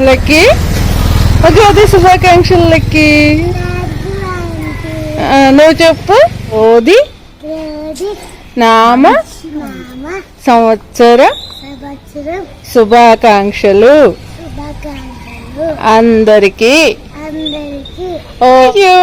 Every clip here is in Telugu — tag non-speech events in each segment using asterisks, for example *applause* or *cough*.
లక్కీ? ఉగాది శుభాకాంక్షలు లక్కీ. నువ్వు చెప్పు. ఓది. నామ. సంవత్సర. శుభాకాంక్షలు. అందరికి. Okay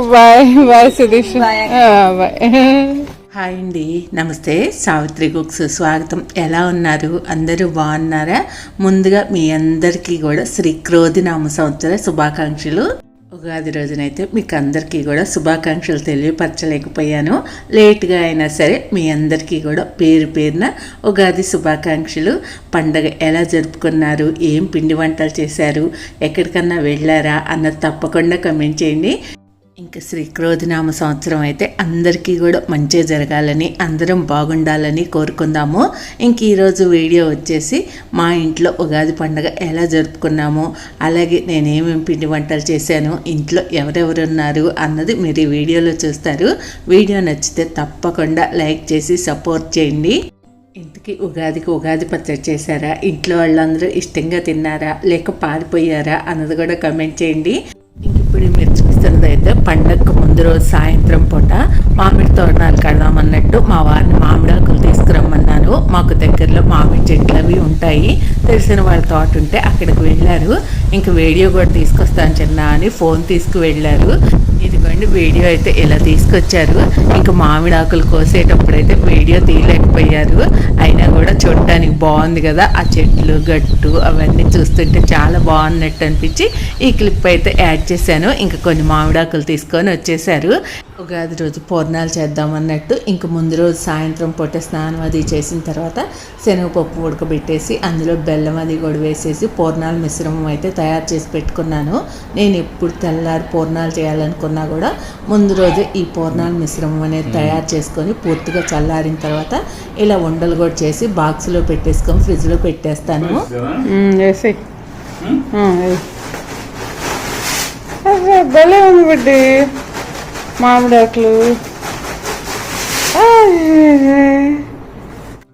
bye bye Sudheesh bye. Hi అండి. నమస్తే. సావిత్రి కుక్స్ స్వాగతం. ఎలా ఉన్నారు? అందరూ బాగున్నారా? ముందుగా మీ అందరికీ కూడా శ్రీ క్రోధి నామ సంవత్సర శుభాకాంక్షలు. ఉగాది రోజునైతే మీకు అందరికీ కూడా శుభాకాంక్షలు తెలియపరచలేకపోయాను. లేట్గా అయినా సరే మీ అందరికీ కూడా పేరు పేరున ఉగాది శుభాకాంక్షలు. పండగ ఎలా జరుపుకున్నారు? ఏం పిండి వంటలు చేశారు? ఎక్కడికన్నా వెళ్ళారా? అన్నది తప్పకుండా కమెంట్ చేయండి. ఇంకా శ్రీక్రోధినామ సంవత్సరం అయితే అందరికీ కూడా మంచిగా జరగాలని అందరం బాగుండాలని కోరుకుందాము. ఇంక ఈరోజు వీడియో వచ్చేసి మా ఇంట్లో ఉగాది పండుగ ఎలా జరుపుకున్నాము అలాగే నేనేమేమి పిండి వంటలు చేశాను ఇంట్లో ఎవరెవరు ఉన్నారు అన్నది మీరు ఈ వీడియోలో చూస్తారు. వీడియో నచ్చితే తప్పకుండా లైక్ చేసి సపోర్ట్ చేయండి. ఇంటికి ఉగాదికి ఉగాది పచ్చడి చేశారా ఇంట్లో వాళ్ళందరూ ఇష్టంగా తిన్నారా లేక పారిపోయారా అన్నది కూడా కమెంట్ చేయండి. ఇంక ఇప్పుడు మీరు చూస్తున్నది అయితే పండగకు ముందు రోజు సాయంత్రం పూట మామిడి తోరణాలు కడదామన్నట్టు మా వారిని మామిడాకులు తీసుకురమ్మన్నాను మాకు దగ్గరలో మామిడి చెట్లు అవి ఉంటాయి. తెలిసిన వాళ్ళ తోట ఉంటే అక్కడికి వెళ్ళారు. ఇంక వీడియో కూడా తీసుకొస్తాను చిన్న అని ఫోన్ తీసుకువెళ్ళారు. ఇదిగోండి వీడియో అయితే ఇలా తీసుకొచ్చారు. ఇంకా మామిడి ఆకులు కోసేటప్పుడు అయితే వీడియో తీయలేకపోయారు. అయినా కూడా చూడటానికి బాగుంది కదా ఆ చెట్లు గట్టు అవన్నీ చూస్తుంటే చాలా బాగున్నట్టు అనిపించి ఈ క్లిప్ అయితే యాడ్ చేశాను. ఇంకా కొన్ని మామిడాకులు తీసుకొని వచ్చేసారు. ఉగాది రోజు పూర్ణాలు చేద్దామన్నట్టు ఇంక ముందు రోజు సాయంత్రం పూట స్నానం అది చేసిన తర్వాత శనగపప్పు ఉడకబెట్టేసి అందులో బెల్లం అది కూడా వేసేసి పూర్ణాల మిశ్రమం అయితే తయారు చేసి పెట్టుకున్నాను. నేను ఎప్పుడు తెల్లారి పూర్ణాలు చేయాలనుకున్నా కూడా ముందు రోజే ఈ పూర్ణాల మిశ్రమం అనేది తయారు చేసుకొని పూర్తిగా చల్లారిన తర్వాత ఇలా ఉండలు కూడా చేసి బాక్స్లో పెట్టేసుకొని ఫ్రిడ్జ్లో పెట్టేస్తాను. వేసి. భలే ఉంది బిడ్డి. మామిడాకులు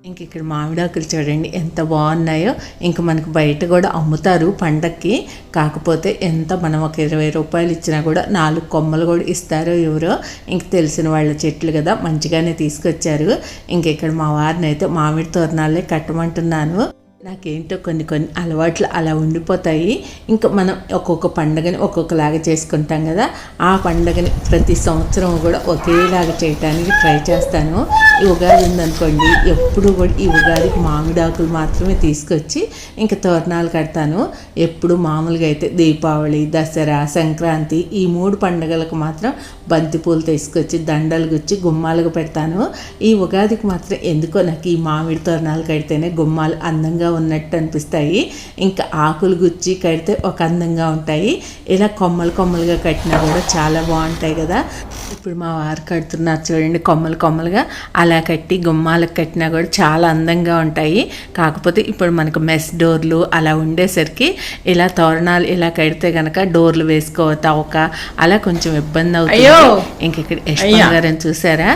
ఇంక ఇక్కడ మామిడాకులు చూడండి ఎంత బాగున్నాయో. ఇంక మనకు బయట కూడా అమ్ముతారు పండక్కి. కాకపోతే ఎంత మనం ఒక ఇరవై రూపాయలు ఇచ్చినా కూడా నాలుగు కొమ్మలు కూడా ఇస్తారో ఎవరో. ఇంక తెలిసిన వాళ్ళ చెట్లు కదా మంచిగానే తీసుకొచ్చారు. ఇంక ఇక్కడ మా వారిని అయితే మామిడి తోరణాలే కట్టమంటున్నాను. నాకేంటో కొన్ని కొన్ని అలవాట్లు అలా ఉండిపోతాయి. ఇంకా మనం ఒక్కొక్క పండగని ఒక్కొక్కలాగా చేసుకుంటాం కదా. ఆ పండగని ప్రతి సంవత్సరం కూడా ఒకేలాగా చేయటానికి ట్రై చేస్తాను. ఈ ఉగాది ఉందనుకోండి ఎప్పుడు కూడా ఈ ఉగాదికి మామిడాకులు మాత్రమే తీసుకొచ్చి ఇంకా తోరణాలు కడతాను. ఎప్పుడు మామూలుగా అయితే దీపావళి దసరా సంక్రాంతి ఈ మూడు పండగలకు మాత్రం బంతిపూలు తీసుకొచ్చి దండలు గుచ్చి గుమ్మాలకు పెడతాను. ఈ ఉగాదికి మాత్రం ఎందుకో నాకు ఈ మామిడి తోరణాలు కడితేనే గుమ్మాలు అందంగా ఉన్నట్టు అనిపిస్తాయి. ఇంకా ఆకులు గుచ్చి కడితే ఒక అందంగా ఉంటాయి. ఇలా కొమ్మలు కొమ్మలుగా కట్టినా కూడా చాలా బాగుంటాయి కదా. ఇప్పుడు మా వారు కడుతున్నారు చూడండి కొమ్మలు కొమ్మలుగా. అలా కట్టి గుమ్మాలకు కట్టినా కూడా చాలా అందంగా ఉంటాయి. కాకపోతే ఇప్పుడు మనకు మెస్ డోర్లు అలా ఉండేసరికి ఇలా తోరణాలు ఇలా కడితే గనక డోర్లు వేసుకోవతా ఒక అలా కొంచెం ఇబ్బంది అవుతుంది. ఇంక ఇక్కడ యశ్వంత్ గారని చూసారా?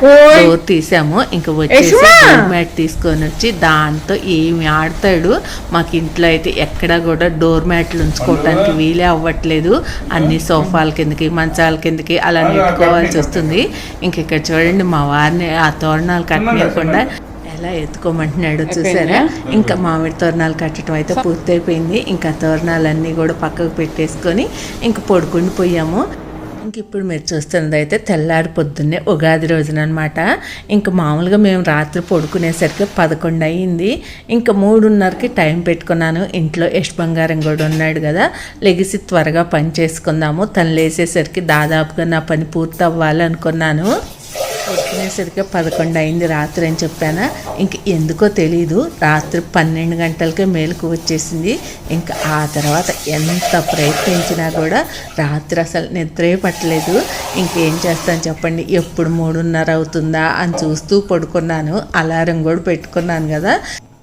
డోర్ తీసాము. ఇంక వచ్చేసి మ్యాట్ తీసుకొని వచ్చి దాంతో ఏమి ఆడతాడు మాకు ఇంట్లో అయితే ఎక్కడా కూడా డోర్ మ్యాట్లు ఉంచుకోవటానికి వీలే అవ్వట్లేదు. అన్ని సోఫాల కిందకి మంచాల కిందకి అలా నెట్టుకోవాల్సి వస్తుంది. ఇంక ఇక్కడ చూడండి మా వారిని ఆ తోరణాలు కట్టనివ్వకుండా ఎలా ఎత్తుకోమంటున్నాడు చూసారా? ఇంకా మామిడి తోరణాలు కట్టడం అయితే పూర్తయిపోయింది. ఇంకా తోరణాలన్నీ కూడా పక్కకు పెట్టేసుకొని ఇంక పడుకుని పోయాము ఇంక ఇప్పుడు మీరు చూస్తున్నది అయితే తెల్లారి పొద్దున్నే ఉగాది రోజున అనమాట ఇంక మామూలుగా మేము రాత్రి పడుకునేసరికి పదకొండు అయ్యింది ఇంకా మూడున్నరకి టైం పెట్టుకున్నాను. ఇంట్లో యష్ బంగారం కూడా ఉన్నాడు కదా లెగిసి త్వరగా పని చేసుకుందాము. తను లేసేసరికి దాదాపుగా నా పని పూర్తి అవ్వాలి అనుకున్నాను పదకొండు అయింది రాత్రి అని చెప్పానా? ఇంక ఎందుకో తెలీదు. రాత్రి పన్నెండు గంటలకే మేలుకు వచ్చేసింది. ఇంకా ఆ తర్వాత ఎంత ప్రయత్నించినా కూడా రాత్రి అసలు నిద్రే పట్టలేదు. ఇంకేం చేస్తాను చెప్పండి? ఎప్పుడు మూడున్నర అవుతుందా అని చూస్తూ పడుకున్నాను. అలారం కూడా పెట్టుకున్నాను కదా.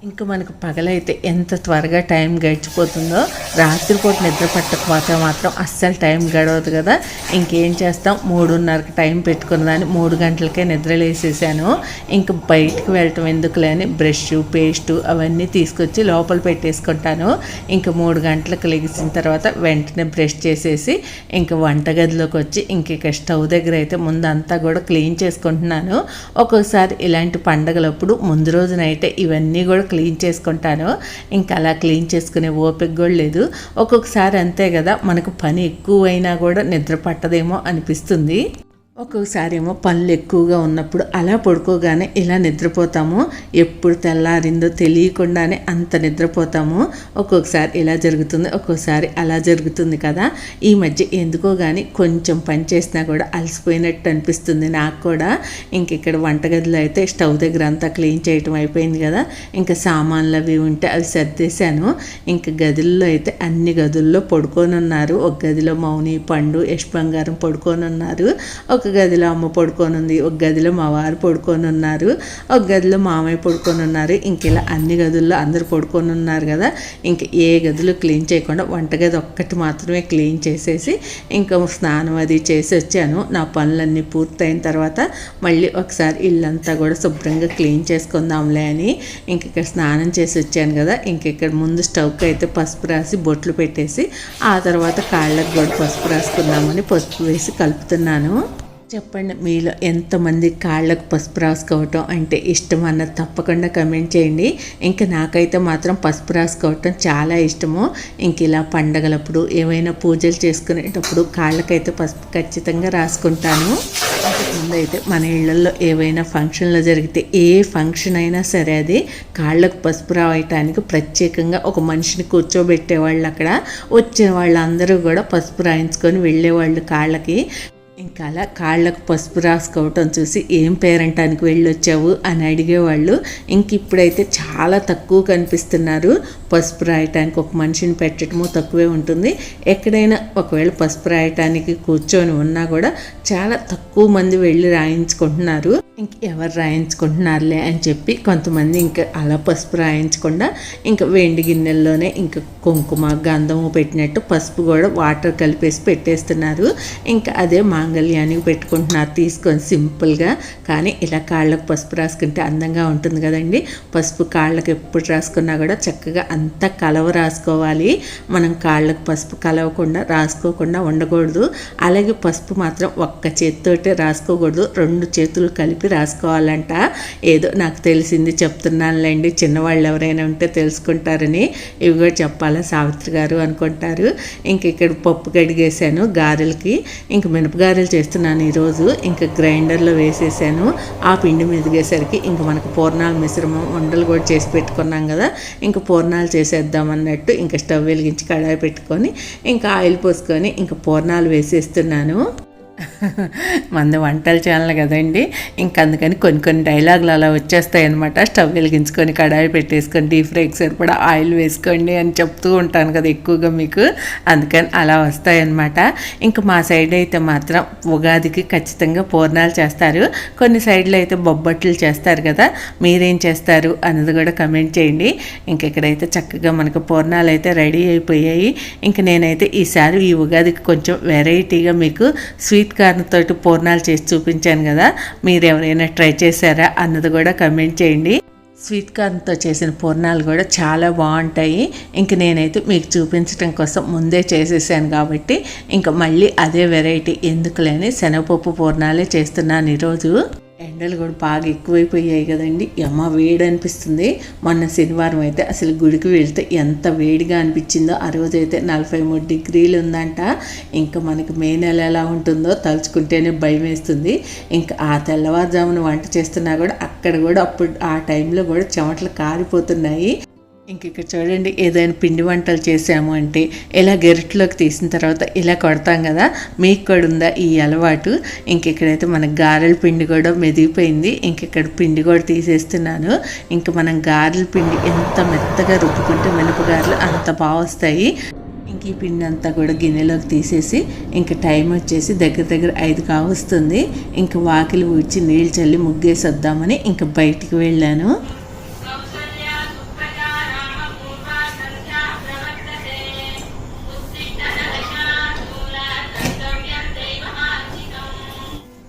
ఇంకా మనకు పగలైతే ఎంత త్వరగా టైం గడిచిపోతుందో రాత్రిపూట నిద్ర పట్టకపోతే మాత్రం అస్సలు టైం గడవదు కదా. ఇంకేం చేస్తాం? మూడున్నరకు టైం పెట్టుకున్న దాన్ని మూడు గంటలకే నిద్రలేసేసాను. ఇంకా ఇంక బయటికి వెళ్ళటం ఎందుకులే అని బ్రష్ పేస్టు అవన్నీ తీసుకొచ్చి లోపల పెట్టేసుకుంటాను. ఇంకా మూడు గంటలకు లెగిసిన తర్వాత వెంటనే బ్రష్ చేసేసి ఇంక వంటగదిలోకి వచ్చి ఇంక ఇక స్టవ్ దగ్గర అయితే ముందు అంతా కూడా క్లీన్ చేసుకుంటున్నాను. ఒక్కొక్కసారి ఇలాంటి పండగలప్పుడు ముందు రోజునైతే ఇవన్నీ కూడా క్లీన్ చేసుకుంటాను. ఇంకా అలా క్లీన్ చేసుకునే ఓపిక కూడా లేదు. ఒక్కొక్కసారి అంతే కదా మనకు పని ఎక్కువైనా కూడా నిద్ర పట్టదేమో అనిపిస్తుంది. ఒక్కొక్కసారి ఏమో పనులు ఎక్కువగా ఉన్నప్పుడు అలా పడుకోగానే ఇలా నిద్రపోతాము ఎప్పుడు తెల్లారిందో తెలియకుండానే అంత నిద్రపోతాము ఒక్కొక్కసారి ఇలా జరుగుతుంది ఒక్కొక్కసారి అలా జరుగుతుంది కదా. ఈ మధ్య ఎందుకో కానీ కొంచెం పని చేసినా కూడా అలసిపోయినట్టు అనిపిస్తుంది నాకు కూడా. ఇంక ఇక్కడ వంటగదిలో అయితే స్టవ్ దగ్గర అంతా క్లీన్ చేయటం అయిపోయింది కదా. ఇంకా సామాన్లు అవి ఉంటే అవి సర్దేశాను. ఇంకా గదుల్లో అయితే అన్ని గదుల్లో పడుకొని ఉన్నారు ఒక గదిలో మౌని పండు యశ్ బంగారం పడుకొని ఉన్నారు ఒక గదిలో అమ్మ పడుకొని ఉంది ఒక గదిలో మా వారు పడుకొని ఉన్నారు ఒక గదిలో మామయ్య పడుకొని ఉన్నారు ఇంక ఇలా అన్ని గదుల్లో అందరు పడుకొని ఉన్నారు కదా ఇంక ఏ గదులు క్లీన్ చేయకుండా వంటగది ఒక్కటి మాత్రమే క్లీన్ చేసేసి ఇంకా స్నానం అది చేసి వచ్చాను. నా పనులన్నీ పూర్తయిన తర్వాత మళ్ళీ ఒకసారి ఇల్లంతా కూడా శుభ్రంగా క్లీన్ చేసుకుందాంలే అని ఇంక ఇక్కడ స్నానం చేసి వచ్చాను కదా ఇంక ఇక్కడ ముందు స్టవ్కి అయితే పసుపు రాసి బొట్లు పెట్టేసి ఆ తర్వాత కాళ్ళకు కూడా పసుపు రాసుకుందామని పసుపు వేసి కలుపుతున్నాను. చెప్పండి మీలో ఎంతమంది కాళ్ళకు పసుపు రాసుకోవటం అంటే ఇష్టం అన్నది తప్పకుండా కమెంట్ చేయండి. ఇంకా నాకైతే మాత్రం పసుపు రాసుకోవటం చాలా ఇష్టము. ఇంక ఇలా పండగలప్పుడు ఏమైనా పూజలు చేసుకునేటప్పుడు కాళ్ళకైతే పసుపు ఖచ్చితంగా రాసుకుంటాను. ముందైతే అయితే మన ఇళ్ళలో ఏవైనా ఫంక్షన్లు జరిగితే ఏ ఫంక్షన్ అయినా సరే అది కాళ్ళకు పసుపు రాయటానికి ప్రత్యేకంగా ఒక మనిషిని కూర్చోబెట్టేవాళ్ళు అక్కడ. వచ్చిన వాళ్ళందరూ కూడా పసుపు రాయించుకొని వెళ్ళేవాళ్ళు కాళ్ళకి. ఇంకా అలా కాళ్ళకు పసుపు రాసుకోవటం చూసి ఏం పేరంటానికి వెళ్ళొచ్చావు అని అడిగేవాళ్ళు. ఇంక ఇప్పుడైతే చాలా తక్కువ కనిపిస్తున్నారు. పసుపు రాయటానికి ఒక మనిషిని పెట్టడము తక్కువే ఉంటుంది. ఎక్కడైనా ఒకవేళ పసుపు రాయటానికి కూర్చొని ఉన్నా కూడా చాలా తక్కువ మంది వెళ్ళి రాయించుకుంటున్నారు. ఇంక ఎవరు రాయించుకుంటున్నారులే అని చెప్పి కొంతమంది ఇంకా అలా పసుపు రాయించకుండా ఇంకా వెండి గిన్నెల్లోనే ఇంకా కుంకుమ గంధము పెట్టినట్టు పసుపు కూడా వాటర్ కలిపేసి పెట్టేస్తున్నారు. ఇంకా అదే మా మాంగళ్యానికి పెట్టుకుంటున్నారు తీసుకొని సింపుల్గా. కానీ ఇలా కాళ్ళకు పసుపు రాసుకుంటే అందంగా ఉంటుంది కదండి. పసుపు కాళ్ళకు ఎప్పుడు రాసుకున్నా కూడా చక్కగా అంతా కలవ రాసుకోవాలి. మనం కాళ్ళకు పసుపు కలవకుండా రాసుకోకుండా ఉండకూడదు. అలాగే పసుపు మాత్రం ఒక్క చేతితోటే రాసుకోకూడదు. రెండు చేతులు కలిపి రాసుకోవాలంట. ఏదో నాకు తెలిసింది చెప్తున్నానులేండి. చిన్నవాళ్ళు ఎవరైనా ఉంటే తెలుసుకుంటారని. ఇవి కూడా చెప్పాలా సావిత్రి గారు అనుకుంటారు. ఇంక ఇక్కడ పప్పు కడిగేసాను గారెలకి. ఇంక మినపగారెలు చేస్తున్నాను ఈరోజు. ఇంకా గ్రైండర్లో వేసేసాను. ఆ పిండి మెదిగేసరికి ఇంక మనకు పూర్ణాల మిశ్రమం ఉండలు కూడా చేసి పెట్టుకున్నాం కదా. ఇంక పూర్ణాలు చేసేద్దాం అన్నట్టు ఇంకా స్టవ్ వెలిగించి కడాయి పెట్టుకొని ఇంకా ఆయిల్ పోసుకొని ఇంకా పూర్ణాలు వేసేస్తున్నాను. మన వంటలు ఛానల్ కదండి. ఇంక అందుకని కొన్ని కొన్ని డైలాగులు అలా వచ్చేస్తాయి అనమాట స్టవ్ వెలిగించుకొని కడాయి పెట్టేసుకొని డీప్ ఫ్రైకి సరిపడా ఆయిల్ వేసుకోండి అని చెప్తూ ఉంటాను కదా ఎక్కువగా మీకు. అందుకని అలా వస్తాయి అనమాట ఇంకా మా సైడ్ అయితే మాత్రం ఉగాదికి ఖచ్చితంగా పూర్ణాలు చేస్తారు. కొన్ని సైడ్లో అయితే బొబ్బట్లు చేస్తారు కదా మీరేం చేస్తారు అన్నది కూడా కమెంట్ చేయండి. ఇంక ఇక్కడైతే చక్కగా మనకు పూర్ణాలు అయితే రెడీ అయిపోయాయి. ఇంక నేనైతే ఈసారి ఈ ఉగాదికి కొంచెం వెరైటీగా మీకు స్వీట్ కార్న్ తోటి పూర్ణాలు చేసి చూపించాను కదా మీరు ఎవరైనా ట్రై చేశారా అన్నది కూడా కమెంట్ చేయండి. స్వీట్ కార్న్తో చేసిన పూర్ణాలు కూడా చాలా బాగుంటాయి. ఇంక నేనైతే మీకు చూపించడం కోసం ముందే చేసేసాను కాబట్టి ఇంక మళ్ళీ అదే వెరైటీ ఎందుకులేని శనగపప్పు పూర్ణాలే చేస్తున్నాను ఈరోజు. ఎండలు కూడా బాగా ఎక్కువైపోయాయి కదండి. ఎమ్మ వేడి అనిపిస్తుంది. మొన్న శనివారం అయితే అసలు గుడికి వెళ్తే ఎంత వేడిగా అనిపించిందో. ఆ రోజు అయితే నలభై మూడు డిగ్రీలు ఉందంట. ఇంకా మనకి మే నెల ఎలా ఉంటుందో తలుచుకుంటేనే భయం వేస్తుంది. ఇంకా ఆ తెల్లవారుజామున వంట చేస్తున్నా కూడా అక్కడ కూడా అప్పుడు ఆ టైంలో కూడా చెమటలు కారిపోతున్నాయి. ఇంక ఇక్కడ చూడండి ఏదైనా పిండి వంటలు చేసాము అంటే ఇలా గెరిట్లోకి తీసిన తర్వాత ఇలా కొడతాం కదా మీకు కూడా ఉందా ఈ అలవాటు? ఇంక ఇక్కడైతే మన గారెల పిండి కూడా మెదిగిపోయింది. ఇంక ఇక్కడ పిండి కూడా తీసేస్తున్నాను. ఇంక మనం గారెల పిండి ఎంత మెత్తగా రుబ్బుకుంటే మినపగారెలు అంత బాగా వస్తాయి. ఇంక ఈ పిండి అంతా కూడా గిన్నెలోకి తీసేసి ఇంక టైం వచ్చేసి దగ్గర దగ్గర ఐదు కావస్తుంది ఇంక వాకిలి ఊడ్చి నీళ్ళు చల్లి ముగ్గేసి వద్దామని ఇంక బయటికి వెళ్ళాను.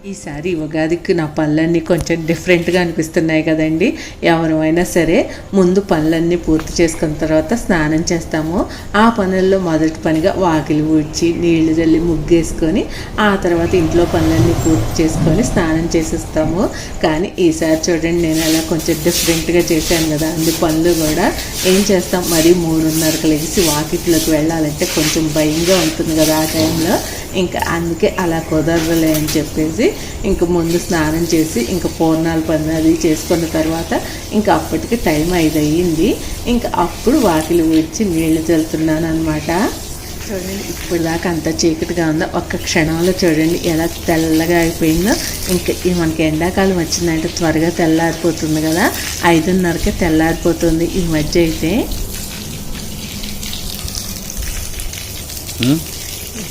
ఈసారి ఉగాదికి నా పళ్ళన్నీ కొంచెం డిఫరెంట్గా అనిపిస్తున్నాయి కదండి. ఎవరైనా సరే ముందు పనులన్నీ పూర్తి చేసుకున్న తర్వాత స్నానం చేస్తాము. ఆ పనుల్లో మొదటి పనిగా వాకిలి ఊడ్చి నీళ్ళు చల్లి ముగ్గేసుకొని ఆ తర్వాత ఇంట్లో పనులన్నీ పూర్తి చేసుకొని స్నానం చేసేస్తాము. కానీ ఈసారి చూడండి నేను అలా కొంచెం డిఫరెంట్గా చేశాను కదా. అన్ని పనులు కూడా ఏం చేస్తాం? మరి మూడున్నరకు లేచి వాకిట్లోకి వెళ్ళాలంటే కొంచెం భయంగా ఉంటుంది కదా ఆ టైంలో ఇంకా అందుకే అలా కుదరలే అని చెప్పేసి ఇంక ముందు స్నానం చేసి ఇంకా పూర్ణాలు పని అది చేసుకున్న తర్వాత ఇంకా అప్పటికి టైం ఐదు అయ్యింది ఇంకా అప్పుడు వాకిలి ఊడ్చి నీళ్ళు చల్లుతున్నాను అనమాట చూడండి ఇప్పుడు దాకా అంత చీకటిగా ఉందో? ఒక్క క్షణంలో చూడండి ఎలా తెల్లగా అయిపోయిందో. ఇంకా ఈ మనకి ఎండాకాలం వచ్చిందంటే త్వరగా తెల్లారిపోతుంది కదా. ఐదున్నరకే తెల్లారిపోతుంది ఈ మధ్య అయితే?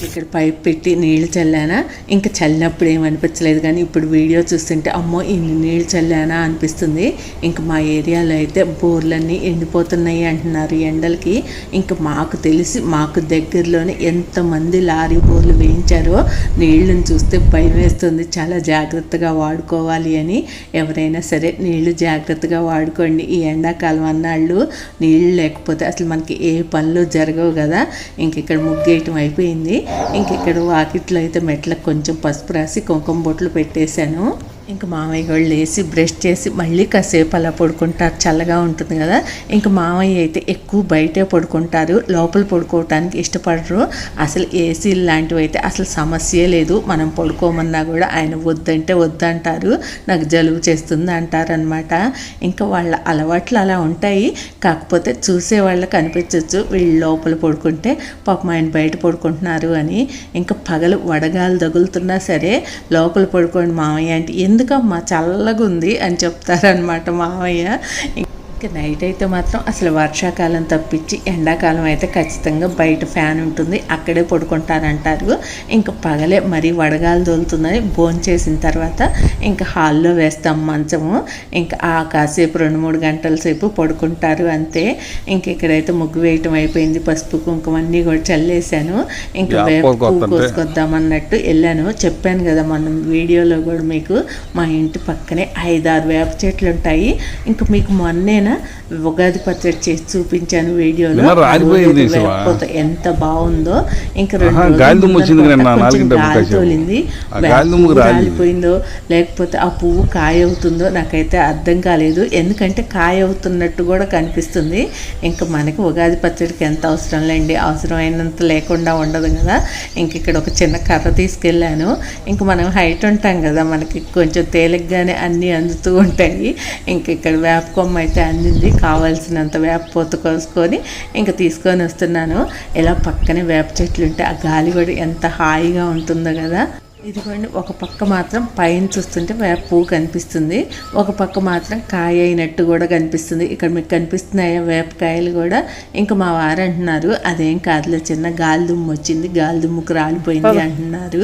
ఇక్కడ పైప్ పెట్టి నీళ్ళు చల్లానా? ఇంకా చల్లినప్పుడు ఏమనిపించలేదు కానీ ఇప్పుడు వీడియో చూస్తుంటే అమ్మో ఇన్ని నీళ్ళు చల్లానా అనిపిస్తుంది. ఇంకా మా ఏరియాలో అయితే బోర్లన్నీ ఎండిపోతున్నాయి అంటున్నారు ఎండలకి. ఇంకా మాకు తెలిసి మాకు దగ్గరలోనే ఎంతమంది లారీ బోర్లు వేయించారో నీళ్ళని చూస్తే భయం వేస్తుంది. చాలా జాగ్రత్తగా వాడుకోవాలి అని. ఎవరైనా సరే నీళ్ళు జాగ్రత్తగా వాడుకోండి. ఈ ఎండాకాలం అన్నాళ్ళు నీళ్ళు లేకపోతే అసలు మనకి ఏ పనులు జరగవు కదా. ఇంక ఇక్కడ ముగ్గేయటం అయిపోయింది. ఇంక ఇక్కడ వాకిట్లో అయితే మెట్లకు కొంచెం పసుపు రాసి కుంకుమ బొట్లు పెట్టేశాను. ఇంకా మామయ్య వాళ్ళు లేచి బ్రష్ చేసి మళ్ళీ కాసేపు అలా పడుకుంటారు. చల్లగా ఉంటుంది కదా. ఇంక మామయ్య అయితే ఎక్కువ బయటే పడుకుంటారు. లోపల పడుకోవటానికి ఇష్టపడరు. అసలు ఏసీ లాంటివి అయితే అసలు సమస్యే లేదు. మనం పడుకోమన్నా కూడా ఆయన వద్దంటే వద్దంటారు. నాకు జలుబు చేస్తుంది అంటారనమాట ఇంకా వాళ్ళ అలవాట్లు అలా ఉంటాయి. కాకపోతే చూసే వాళ్ళకి అనిపించవచ్చు వీళ్ళు లోపల పడుకుంటే పాపం ఆయన బయట పడుకుంటున్నారు అని. ఇంకా పగలు వడగాలు తగులుతున్నా సరే లోపల పడుకోండి మామయ్య అంటే ఎందుకమ్మా చల్లగా ఉంది అని చెప్తారనమాట మామయ్య ఇంకా నైట్ అయితే మాత్రం అసలు వర్షాకాలం తప్పించి ఎండాకాలం అయితే ఖచ్చితంగా బయట ఫ్యాన్ ఉంటుంది అక్కడే పడుకుంటారంటారు ఇంకా పగలే మరీ వడగాలు తోలుతుందని భోజనం చేసిన తర్వాత ఇంకా హాల్లో వేస్తాం మంచము. ఇంకా ఆ కాసేపు రెండు మూడు గంటల సేపు పడుకుంటారు అంతే. ఇంక ఇక్కడైతే ముగ్గు వేయటం అయిపోయింది పసుపు కుంకుమ అన్నీ కూడా చల్లేసాను ఇంకా వేప పువ్వు కోరుకోవద్దంటే. కోసుకొద్దామన్నట్టు వెళ్ళాను. చెప్పాను కదా మనం వీడియోలో కూడా మీకు మా ఇంటి పక్కనే ఐదారు వేప చెట్లు ఉంటాయి. ఇంకా మీకు ఉగాది పచ్చడి చేసి చూపించాను వీడియోలో. ఎంత బాగుందో. ఇంకా. తోలింది. రాలిపోయిందో లేకపోతే ఆ పువ్వు కాయ అవుతుందో నాకైతే అర్థం కాలేదు. ఎందుకంటే కాయ అవుతున్నట్టు కూడా కనిపిస్తుంది. ఇంకా మనకి ఉగాది పచ్చడికి ఎంత అవసరం లేండి. అవసరమైనంత లేకుండా ఉండదు కదా. ఇంక ఇక్కడ ఒక చిన్న కర్ర తీసుకెళ్ళాను. ఇంక మనం హైట్ ఉంటాం కదా మనకి కొంచెం తేలిగ్గానే అన్నీ అందుతూ ఉంటాయి. ఇంక ఇక్కడ వేప కొమ్మ అయితే అందింది కావాల్సినంత వేప పూత కోసుకొని ఇంక తీసుకొని వస్తున్నాను. ఇలా పక్కనే వేప చెట్లు ఉంటే ఆ గాలి కూడా ఎంత హాయిగా ఉంటుందో కదా. ఇదిగోండి ఒక పక్క మాత్రం పైన చూస్తుంటే వేప పువ్వు కనిపిస్తుంది. ఒక పక్క మాత్రం కాయ అయినట్టు కూడా కనిపిస్తుంది. ఇక్కడ మీకు కనిపిస్తున్నాయా వేపకాయలు కూడా? ఇంకా మా వారు అంటున్నారు అదేం కాదులే చిన్న గాలి దుమ్ము వచ్చింది గాలి దుమ్ముకు రాలిపోయింది అంటున్నారు.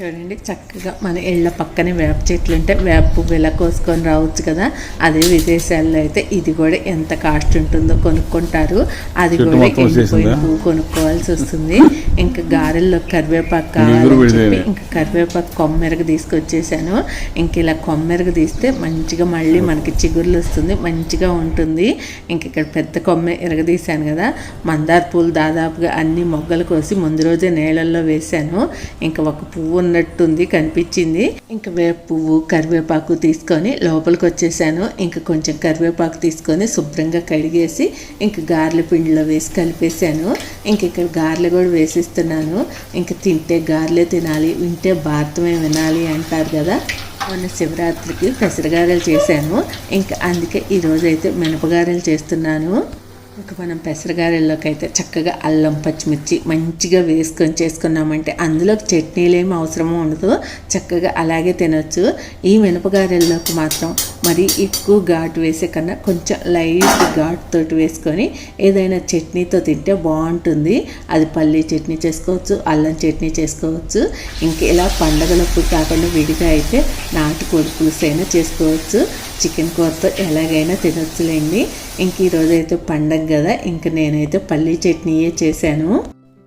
చూడండి చక్కగా మన ఇళ్ళ పక్కనే వేప చెట్లు ఉంటే వేప పువ్వు ఇలా కోసుకొని రావచ్చు కదా? అదే విదేశాల్లో అయితే ఇది కూడా ఎంత కాస్ట్ ఉంటుందో కొనుక్కుంటారు. అది కూడా ఎండిపోయిన? పువ్వు కొనుక్కోవాల్సి వస్తుంది. ఇంకా గారెల్లో కరివేపాకు కావాలని చెప్పి. ఇంకా కరివేపాకు కొమ్మెరగ తీసుకొచ్చేసాను. ఇంక ఇలా కొమ్మెరగ తీస్తే మంచిగా మళ్ళీ మనకి చిగుర్లు వస్తుంది మంచిగా ఉంటుంది. ఇంక ఇక్కడ పెద్ద కొమ్మె ఎరగదీశాను కదా. మందార పూలు దాదాపుగా అన్ని మొగ్గలు కోసి ముందు రోజే నీళ్ళల్లో వేశాను. ఇంకా ఒక పువ్వు ఉన్నట్టుంది కనిపించింది. ఇంకా వేపు పువ్వు కరివేపాకు తీసుకొని లోపలికి వచ్చేసాను ఇంకా కొంచెం కరివేపాకు తీసుకొని శుభ్రంగా కడిగేసి ఇంకా గారెల పిండిలో వేసి కలిపేసాను. ఇంక ఇక్కడ గారెలు కూడా వేసిస్తున్నాను. ఇంకా తింటే గారెలే తినాలి వింటే భారతమే వినాలి అంటారు కదా. మొన్న శివరాత్రికి పెసరగారెలు చేశాను. ఇంకా అందుకే ఈరోజు అయితే మినపగారెలు చేస్తున్నాను. ఇంకా మనం పెసరగారెల్లోకి అయితే చక్కగా అల్లం పచ్చిమిర్చి మంచిగా వేసుకొని చేసుకున్నామంటే అందులోకి చట్నీలు ఏమి అవసరమో ఉండదు. చక్కగా అలాగే తినొచ్చు. ఈ మినపగారెల్లోకి మాత్రం మరి ఎక్కువ ఘాటు వేసే కన్నా కొంచెం లైట్ ఘాటు తోటి వేసుకొని ఏదైనా చట్నీతో తింటే బాగుంటుంది. అది పల్లీ చట్నీ చేసుకోవచ్చు అల్లం చట్నీ చేసుకోవచ్చు. ఇంక ఇలా పండగలప్పుడు కాకుండా విడిగా అయితే నాటుకోడి పులుసు అయినా చేసుకోవచ్చు. చికెన్ కూరతో ఎలాగైనా తినొచ్చులేండి. ఇంక ఈరోజు అయితే పండగ కదా ఇంక నేనైతే పల్లీ చట్నీయే చేశాను.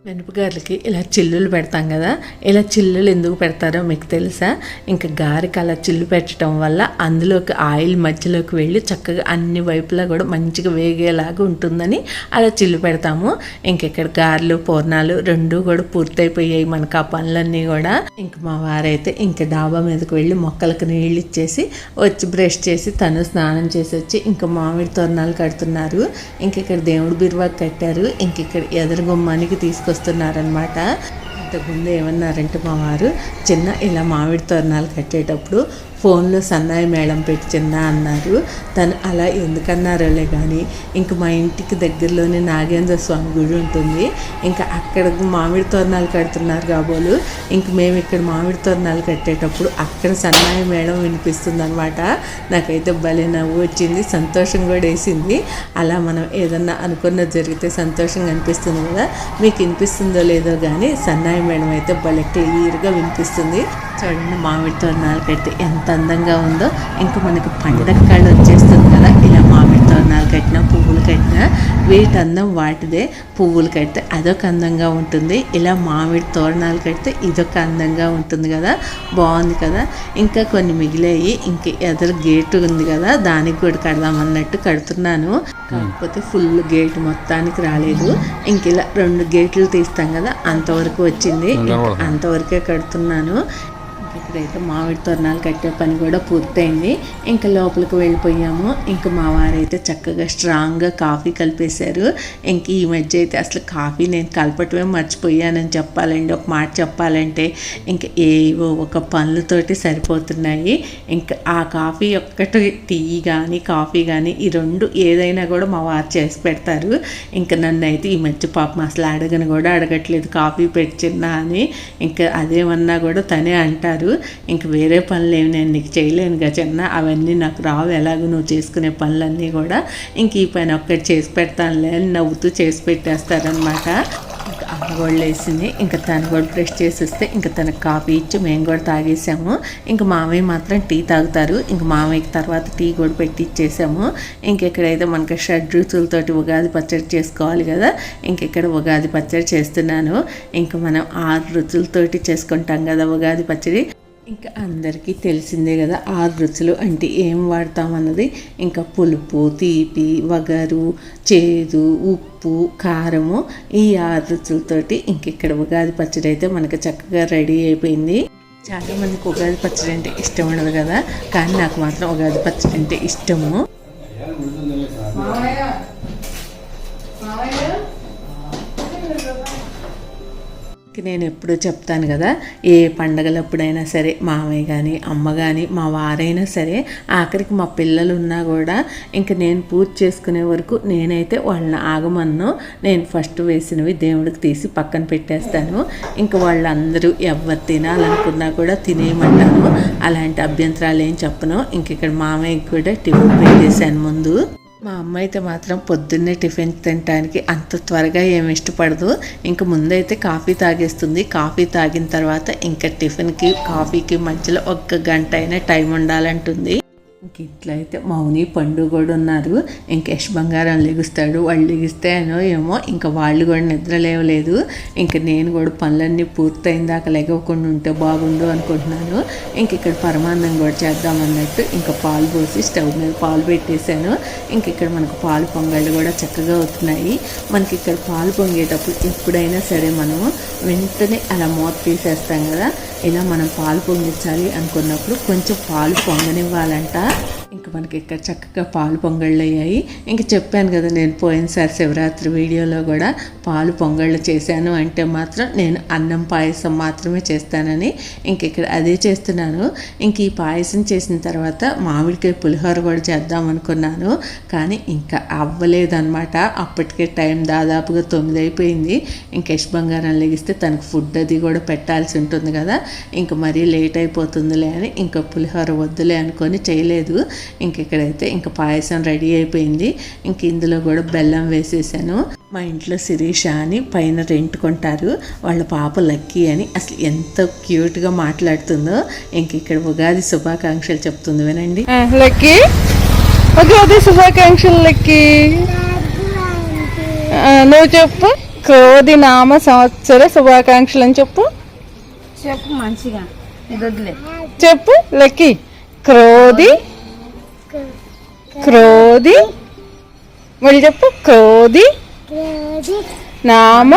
మినపగారులకి ఇలా చిల్లులు పెడతాం కదా ఇలా చిల్లులు ఎందుకు పెడతారో మీకు తెలుసా? ఇంకా గారికి అలా చిల్లు పెట్టడం వల్ల అందులోకి ఆయిల్ మధ్యలోకి వెళ్ళి చక్కగా అన్ని వైపులా కూడా మంచిగా వేగేలాగా ఉంటుందని అలా చిల్లు పెడతాము. ఇంకెక్కడ గారెలు పూర్ణాలు రెండు కూడా పూర్తయిపోయాయి మనకు ఆ పనులన్నీ కూడా. ఇంక మా వారైతే ఇంక డాబా మీదకి వెళ్ళి మొక్కలకు నీళ్ళు ఇచ్చేసి వచ్చి బ్రష్ చేసి తను స్నానం చేసి వచ్చి ఇంకా మామిడి తోరణాలు కడుతున్నారు. ఇంకెక్కడ దేవుడి బిరువాకి కట్టారు. ఇంకెక్కడ ఎదురు గుమ్మానికి తీసుకొస్తున్నారనమాట ఇంతకుముందు ఏమన్నారంటే మా వారు చిన్న ఇలా మామిడి తోరణాలు కట్టేటప్పుడు ఫోన్లో సన్నాయి మేళం పెట్టి చిన్న అన్నారు. తను అలా ఎందుకన్నారోలే కానీ ఇంక మా ఇంటికి దగ్గరలోనే నాగేంద్ర స్వామి గుడి ఉంటుంది. ఇంకా అక్కడ మామిడి తోరణాలు కడుతున్నారు కాబోలు ఇంక మేము ఇక్కడ మామిడి తోరణాలు కట్టేటప్పుడు అక్కడ సన్నాయి మేళం వినిపిస్తుంది అనమాట నాకైతే భలే నవ్వు వచ్చింది సంతోషం కూడా వేసింది. అలా మనం ఏదన్నా అనుకున్నది జరిగితే సంతోషంగా అనిపిస్తుంది కదా. మీకు వినిపిస్తుందో లేదో కానీ సన్నాయి మేడం అయితే భలే క్లియర్గా వినిపిస్తుంది. చూడండి మామిడి తోరణాలు కడితే ఎంత అందంగా ఉందో ఇంకా మనకి పండగ కళ్ళు వచ్చేస్తుంది కదా. ఇలా మామిడి తోరణాలు కట్టినా పువ్వులు కట్టినా వీటి అందం వాటిదే పువ్వులు కడితే అదొక అందంగా ఉంటుంది. ఇలా మామిడి తోరణాలు కడితే ఇదొక అందంగా ఉంటుంది కదా. బాగుంది కదా. ఇంకా కొన్ని మిగిలాయి ఇంక ఎదురు గేటు ఉంది కదా. దానికి కూడా కడదామన్నట్టు కడుతున్నాను. కాకపోతే ఫుల్ గేట్ మొత్తానికి రాలేదు. ఇంక ఇలా రెండు గేట్లు తీస్తాం కదా. అంతవరకు వచ్చింది. అంతవరకే కడుతున్నాను. ఇక్కడైతే మామిడి తోరణాలు కట్టే పని కూడా పూర్తయింది. ఇంకా లోపలికి వెళ్ళిపోయాము. ఇంకా మా వారైతే చక్కగా స్ట్రాంగ్గా కాఫీ కలిపేశారు. ఇంక ఈ మధ్య అయితే అసలు కాఫీ నేను కలపటమే మర్చిపోయానని చెప్పాలండి. ఒక మాట చెప్పాలంటే ఇంకా ఏవో ఒక పనులతోటి సరిపోతున్నాయి. ఇంకా ఆ కాఫీ ఒక్కటి టీ కానీ కాఫీ కానీ ఈ రెండు ఏదైనా కూడా మా వారు చేసి పెడతారు. ఇంకా నన్ను అయితే ఈ మధ్య పాపం అసలు అడగను కూడా అడగట్లేదు. కాఫీ పెట్టినా అని ఇంకా అదేమన్నా కూడా తనే అంటారు. ఇంక వేరే పనులు ఏమి నేను నీకు చేయలేను గజన్న అవన్నీ నాకు రావు. ఎలాగో నువ్వు చేసుకునే పనులన్నీ కూడా ఇంక ఈ పని ఒక్కటి చేసి పెడతానులే అని నవ్వుతూ చేసి పెట్టేస్తారనమాట ఇంకా అమ్మ కూడా లేసింది ఇంకా తను కూడా బ్రష్ చేసేస్తే ఇంకా తనకు కాఫీ ఇచ్చి మేము కూడా తాగేసాము. ఇంకా మామయ్య మాత్రం టీ తాగుతారు. ఇంకా మామయ్యకి తర్వాత టీ కూడా పెట్టి ఇచ్చేసాము ఇంకెక్కడైతే మనకి షడ్ రుచులతోటి ఉగాది పచ్చడి చేసుకోవాలి కదా ఇంకెక్కడ ఉగాది పచ్చడి చేస్తున్నాను. ఇంకా మనం ఆరు రుచులతోటి చేసుకుంటాం కదా ఉగాది పచ్చడి. ఇంకా అందరికీ తెలిసిందే కదా ఆరు రుచులు అంటే ఏం వాడతామన్నది ఇంకా పులుపు తీపి వగరు చేదు ఉప్పు కారము ఈ ఆరు రుచులతోటి ఇంకెక్కడ ఉగాది పచ్చడి అయితే మనకు చక్కగా రెడీ అయిపోయింది. చాలామందికి ఉగాది పచ్చడి అంటే ఇష్టం ఉండదు కదా కానీ నాకు మాత్రం ఉగాది పచ్చడి అంటే ఇష్టము. నేను ఎప్పుడూ చెప్తాను కదా ఏ పండగలప్పుడైనా సరే మామయ్య కానీ అమ్మ కానీ మా వారైనా సరే ఆఖరికి మా పిల్లలు ఉన్నా కూడా ఇంక నేను పూజ చేసుకునే వరకు నేనైతే వాళ్ళని ఆగమన్ను నేను ఫస్ట్ వేసినవి దేవుడికి తీసి పక్కన పెట్టేస్తాను. ఇంక వాళ్ళందరూ ఎవరు తినాలనుకున్నా కూడా తినేయమంటాను. అలాంటి అభ్యంతరాలు ఏం చెప్పను. ఇంక ఇక్కడ మామయ్యకి కూడా టిఫిన్ పెట్టేశాను ముందు. మా అమ్మ అయితే మాత్రం పొద్దున్నే టిఫిన్ తినడానికి అంత త్వరగా ఏమి ఇష్టపడదు. ఇంక ముందైతే కాఫీ తాగేస్తుంది. కాఫీ తాగిన తర్వాత ఇంకా టిఫిన్కి కాఫీకి మధ్యలో ఒక్క గంట అయినా టైం ఉండాలంటుంది. ఇంక ఇట్లా అయితే మౌని పండు కూడా ఉన్నారు. ఇంక యశ్ బంగారం లెగుస్తాడు. వాళ్ళు లెగిస్తానో ఏమో ఇంకా వాళ్ళు కూడా నిద్ర లేవలేదు. ఇంకా నేను కూడా పనులన్నీ పూర్తయిన దాకా లెగవకుండా ఉంటే బాగుండు అనుకుంటున్నాను. ఇంక ఇక్కడ పరమాన్నం కూడా చేద్దామన్నట్టు ఇంకా పాలు పోసి స్టవ్ మీద పాలు పెట్టేశాను. ఇంక ఇక్కడ మనకు పాలు పొంగళ్ళు కూడా చక్కగా అవుతున్నాయి. మనకి ఇక్కడ పాలు పొంగేటప్పుడు ఎప్పుడైనా సరే మనము వెంటనే అలా మూత తీసేస్తాం కదా. ఇలా మనం పాలు పొంగించాలి అనుకున్నప్పుడు కొంచెం పాలు పొంగనివ్వాలంట. ఇంక మనకి ఇక్కడ చక్కగా పాలు పొంగళ్ళు అయ్యాయి ఇంక చెప్పాను కదా నేను పోయినసారి శివరాత్రి వీడియోలో కూడా పాలు పొంగళ్ళు చేశాను అంటే మాత్రం నేను అన్నం పాయసం మాత్రమే చేస్తానని ఇంక ఇక్కడ అదే చేస్తున్నాను. ఇంక ఈ పాయసం చేసిన తర్వాత మామిడికాయ పులిహోర కూడా చేద్దాం అనుకున్నాను. కానీ ఇంకా అవ్వలేదన్నమాట. అప్పటికే టైం దాదాపుగా తొమ్మిది అయిపోయింది. ఇంక యశ్ బంగారం లెగిస్తే తనకు ఫుడ్ అది కూడా పెట్టాల్సి ఉంటుంది కదా. ఇంక మరీ లేట్ అయిపోతుందిలే అని ఇంకా పులిహోర వద్దులే అనుకొని చేయలేదు. ఇంక ఇక్కడైతే ఇంకా పాయసం రెడీ అయిపోయింది. ఇంక ఇందులో కూడా బెల్లం వేసేసాను. మా ఇంట్లో శిరీష అని పైన రెంట్ కొంటారు. వాళ్ళ పాప లక్కీ అని అసలు ఎంత క్యూట్గా మాట్లాడుతుందో. ఇంక ఇక్కడ ఉగాది శుభాకాంక్షలు చెప్తుంది వినండి. లక్కీ? ఉగాది శుభాకాంక్షలు లక్కీ. నువ్వు చెప్పు. క్రోధి నామ సంవత్సర శుభాకాంక్షలు అని చెప్పు. చెప్పు మంచిగా. చెప్పు లెక్కి. క్రోధి క్రోధి మళ్ళీ చెప్పు క్రోధి క్రోధి నామ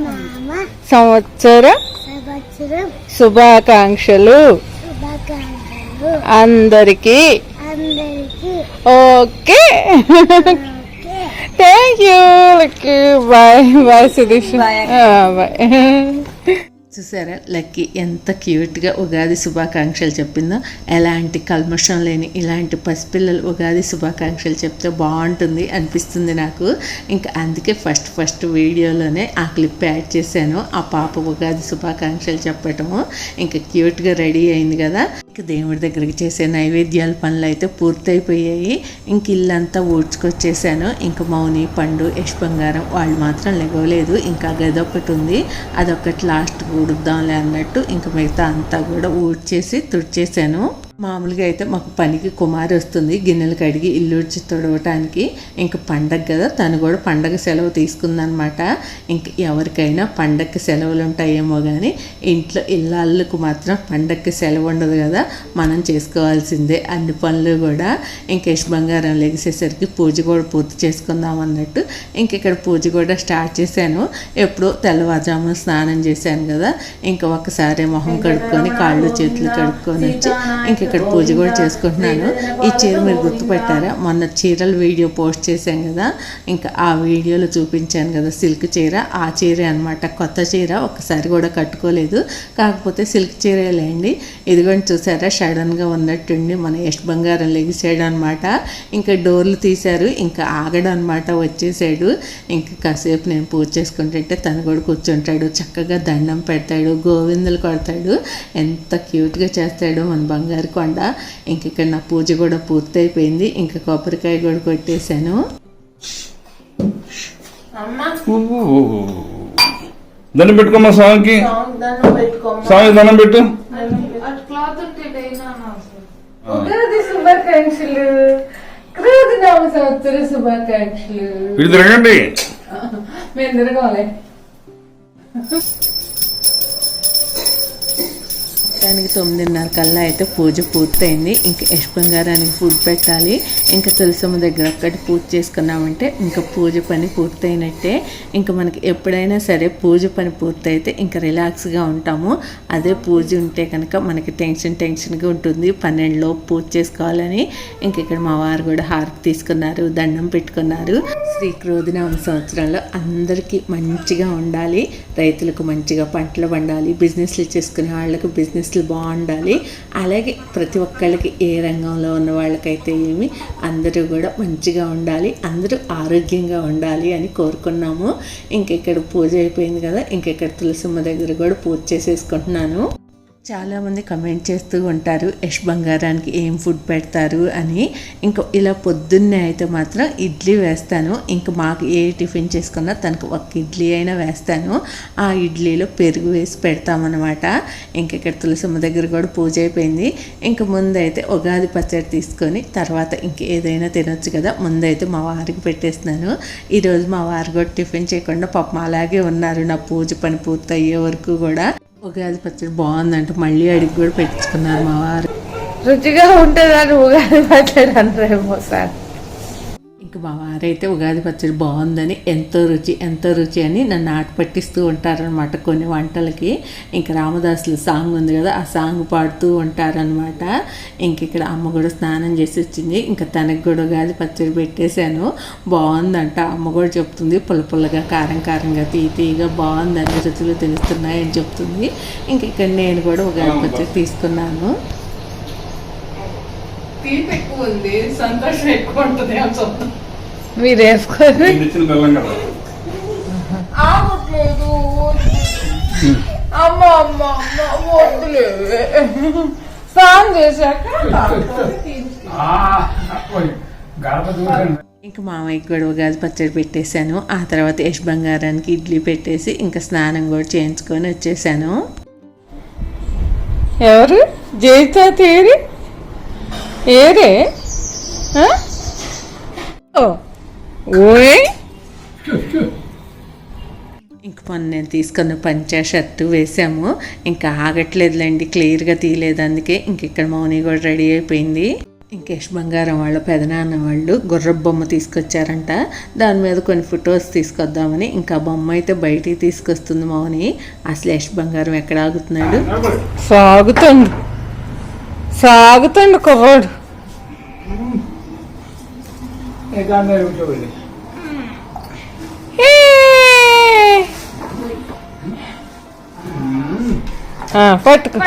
నామ సంవత్సర సంవత్సరం శుభాకాంక్షలు శుభాకాంక్షలు అందరికీ అందరికీ okay okay thank you Lucky bye bye Sudheesh Bye. Bye *laughs* చూసారా? లక్కీ ఎంత క్యూట్గా ఉగాది శుభాకాంక్షలు చెప్పిందో. ఎలాంటి కల్మషం లేని ఇలాంటి పసిపిల్లలు ఉగాది శుభాకాంక్షలు చెప్తే బాగుంటుంది అనిపిస్తుంది నాకు. ఇంకా అందుకే ఫస్ట్ ఫస్ట్ వీడియోలోనే ఆ క్లిప్ యాడ్ చేశాను. ఆ పాప ఉగాది శుభాకాంక్షలు చెప్పటము. ఇంకా క్యూట్గా రెడీ అయింది కదా. ఇంక దేవుడి దగ్గరికి చేసే నైవేద్యాల పనులు అయితే పూర్తయిపోయాయి. ఇంక ఇల్లంతా ఊడ్చుకొచ్చేసాను. ఇంక మౌని పండు యశ్ బంగారం వాళ్ళు మాత్రం లెగవలేదు ఇంకా గదొకటి ఉంది. అదొకటి లాస్ట్ ఉడుకుదాంలే అన్నట్టు ఇంక మిగతా అంతా కూడా ఊడ్చేసి తుడిచేసాను. మామూలుగా అయితే మాకు పనికి కుమారి వస్తుంది. గిన్నెలు కడిగి ఇల్లు ఉడిచి తుడవటానికి ఇంక పండగ కదా తను కూడా పండగ సెలవు తీసుకుందనమాట. ఇంక ఎవరికైనా పండగకి సెలవులు ఉంటాయేమో కానీ ఇంట్లో ఇల్లాళ్ళకు మాత్రం పండగకి సెలవు ఉండదు కదా మనం చేసుకోవాల్సిందే అన్ని పనులు కూడా. ఇంక యశ్ బంగారం లెగిసేసరికి పూజ కూడా పూర్తి చేసుకుందాం అన్నట్టు ఇంక ఇక్కడ పూజ కూడా స్టార్ట్ చేశాను. ఎప్పుడో తెల్లవారుజామున స్నానం చేశాను కదా ఇంకా ఒకసారి మొహం కడుక్కొని కాళ్ళు చేతులు కడుక్కొని వచ్చి ఇంక ఇక్కడ పూజ కూడా చేసుకుంటున్నాను. ఈ చీర మీరు గుర్తుపెట్టారా? మొన్న చీరల వీడియో పోస్ట్ చేశాం కదా. ఇంకా ఆ వీడియోలో చూపించాను కదా సిల్క్ చీర. ఆ చీరే అనమాట కొత్త చీర. ఒకసారి కూడా కట్టుకోలేదు. కాకపోతే సిల్క్ చీరేలేండి ఇదిగోండి చూసారా? సడన్గా ఉన్నట్టుండి మన యష్ బంగారం లెగిసాడు అనమాట ఇంకా డోర్లు తీశారు. ఇంకా ఆగడం అనమాట వచ్చేసాడు. ఇంకా కాసేపు నేను పూజ చేసుకుంటుంటే తను కూడా కూర్చుంటాడు. చక్కగా దండం పెడతాడు. గోవిందులు కొడతాడు. ఎంత క్యూట్గా చేస్తాడు మన బంగారు కొండ ఇంక ఇక్కడ నా పూజ కూడా పూర్తయిపోయింది. ఇంకా కొబ్బరికాయ కూడా కొట్టేశాను. దండం పెట్టుకోమ్మా స్వామికి. స్వామి దండం పెట్టు. శుభాకాంక్షలు. క్రోధి నామ సంవత్సర శుభాకాంక్షలు. ఇటు తిరగండి. మేము తిరగాలి దానికి తొమ్మిదిన్నర కల్లా అయితే పూజ పూర్తయింది. ఇంకా యశ్ బంగారానికి ఫుడ్ పెట్టాలి. ఇంకా తులసమ్మ దగ్గర ఒక్కటి పూజ చేసుకున్నామంటే ఇంకా పూజ పని పూర్తయినట్టే. ఇంకా మనకి ఎప్పుడైనా సరే పూజ పని పూర్తయితే ఇంకా రిలాక్స్గా ఉంటాము. అదే పూజ ఉంటే కనుక మనకి టెన్షన్ టెన్షన్గా ఉంటుంది. పన్నెండులోపు పూజ చేసుకోవాలని. ఇంక ఇక్కడ మా వారు కూడా హారతి తీసుకున్నారు దండం పెట్టుకున్నారు. శ్రీ క్రోధినామ సంవత్సరంలో అందరికీ మంచిగా ఉండాలి. రైతులకు మంచిగా పంటలు పండాలి. బిజినెస్లు చేసుకునే వాళ్ళకు బిజినెస్లు బాగుండాలి. అలాగే ప్రతి ఒక్కళ్ళకి ఏ రంగంలో ఉన్న వాళ్ళకైతే ఏమి అందరూ కూడా మంచిగా ఉండాలి అందరూ ఆరోగ్యంగా ఉండాలి అని కోరుకున్నాము. ఇంకెక్కడ పూజ అయిపోయింది కదా ఇంకెక్కడ తులసిమ్మ దగ్గర కూడా పూజ చేసేసుకుంటున్నాను. చాలామంది కమెంట్ చేస్తూ ఉంటారు యష్ బంగారానికి ఏం ఫుడ్ పెడతారు? అని. ఇంకా ఇలా పొద్దున్నే అయితే మాత్రం ఇడ్లీ వేస్తాను. ఇంకా మాకు ఏ టిఫిన్ చేసుకున్నా తనకు ఒక ఇడ్లీ అయినా వేస్తాను. ఆ ఇడ్లీలో పెరుగు వేసి పెడతామన్నమాట. ఇంక ఇక్కడ తులసమ్మ దగ్గర కూడా పూజ అయిపోయింది. ఇంక ముందైతే ఉగాది పచ్చడి తీసుకొని తర్వాత ఇంక ఏదైనా తినొచ్చు కదా ముందైతే మా వారికి పెట్టేస్తున్నాను. ఈరోజు మా వారు కూడా టిఫిన్ చేయకుండా పాపం అలాగే ఉన్నారు. నా పూజ పని పూర్తయ్యే వరకు కూడా. ఉగాది పచ్చడి బాగుందంటే. మళ్ళీ అడిగి కూడా పెట్టుకున్నారు మా వారు. రుచిగా ఉంటుందని ఉగాది పచ్చడి అనరేమో సార్. ఇంక మా వారైతే ఉగాది పచ్చడి బాగుందని ఎంతో రుచి ఎంతో రుచి అని నన్ను ఆట పట్టిస్తూ ఉంటారనమాట కొన్ని వంటలకి. ఇంక రామదాసులు సాంగ్ ఉంది కదా ఆ సాంగ్ పాడుతూ ఉంటారనమాట ఇంక ఇక్కడ అమ్మ కూడా స్నానం చేసి వచ్చింది. ఇంకా తనకు కూడా ఉగాది పచ్చడి పెట్టేశాను. బాగుందంట. అమ్మ కూడా చెప్తుంది పుల్ల పుల్లగా కారం కారంగా తీ తీగా బాగుందని రుచులు తెలుస్తున్నాయని చెప్తుంది. ఇంక ఇక్కడ నేను కూడా ఉగాది పచ్చడి తీసుకున్నాను. తీపి ఎక్కువ ఉంది సంతోషం ఎక్కువ ఉంటుంది మీరు వేసుకోరు నేను ఇచ్చిన బెల్లం కదా. ఆగట్లేదు అమ్మ అమ్మ అమ్మ స్నానం చేశాక ఇంకా మామయ్యకి కూడా ఉగాది పచ్చడి పెట్టేశాను. ఆ తర్వాత యశ్ బంగారానికి ఇడ్లీ పెట్టేసి ఇంకా స్నానం కూడా చేయించుకొని వచ్చేసాను. ఎవరు? జయితా తీరి? ఏరే? ఓయ్. మొన్న నేను తీసుకున్న పంచా షర్టు వేసాము. ఇంకా ఆగట్లేదులేండి క్లియర్గా తీయలేదు అందుకే ఇంక ఇక్కడ మౌని కూడా రెడీ అయిపోయింది. ఇంకేష్ బంగారం వాళ్ళ పెదనాన్న వాళ్ళు గుర్రపు బొమ్మ తీసుకొచ్చారంట. దాని మీద కొన్ని ఫొటోస్ తీసుకొద్దామని ఇంకా బొమ్మ అయితే బయటికి తీసుకొస్తుంది మౌని. అసలు యశ్ బంగారం ఎక్కడ ఆగుతున్నాడు? సాగుతుండు సాగుతుండు కుర్రోడు. ఆ, పట్టుకో.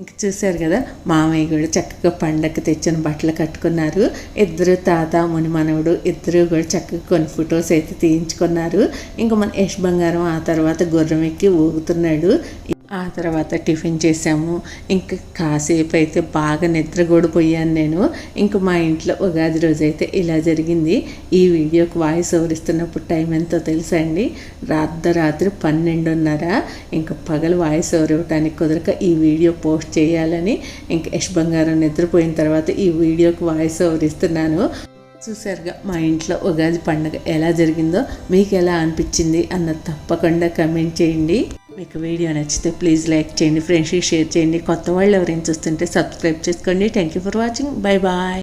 ఇంక చూశారు కదా మామయ్య కూడా చక్కగా పండగకి తెచ్చిన బట్టలు కట్టుకున్నారు. ఇద్దరు తాత ముని మనవడు ఇద్దరు కూడా చక్కగా కొన్ని ఫొటోస్ అయితే తీయించుకున్నారు. ఇంకా మన యశ్ బంగారం ఆ తర్వాత గుర్రం ఎక్కి ఊగుతున్నాడు. తర్వాత టిఫిన్ చేసాము ఇంకా కాసేపు అయితే బాగా నిద్ర కూడా పోయాను నేను. ఇంక మా ఇంట్లో ఉగాది రోజు అయితే ఇలా జరిగింది. ఈ వీడియోకి వాయిస్ ఓవర్ ఇస్తున్నప్పుడు టైం ఎంతో తెలుసా అండి? రాత్రి పన్నెండున్నర. ఇంకా పగలు వాయిస్ ఓవర్ ఇవ్వడానికి కుదరక ఈ వీడియో పోస్ట్ చేయాలని ఇంక యశ్ బంగారం నిద్రపోయిన తర్వాత ఈ వీడియోకి వాయిస్ ఓవర్ ఇస్తున్నాను. చూసారుగా మా ఇంట్లో ఉగాది పండుగ ఎలా జరిగిందో మీకు ఎలా అనిపించింది అన్నది తప్పకుండా కమెంట్ చేయండి. మీకు వీడియో నచ్చితే ప్లీజ్ లైక్ చేయండి ఫ్రెండ్స్కి షేర్ చేయండి. కొత్త వాళ్ళు ఎవరైనా చూస్తుంటే సబ్స్క్రైబ్ చేసుకోండి. Thank you for watching bye bye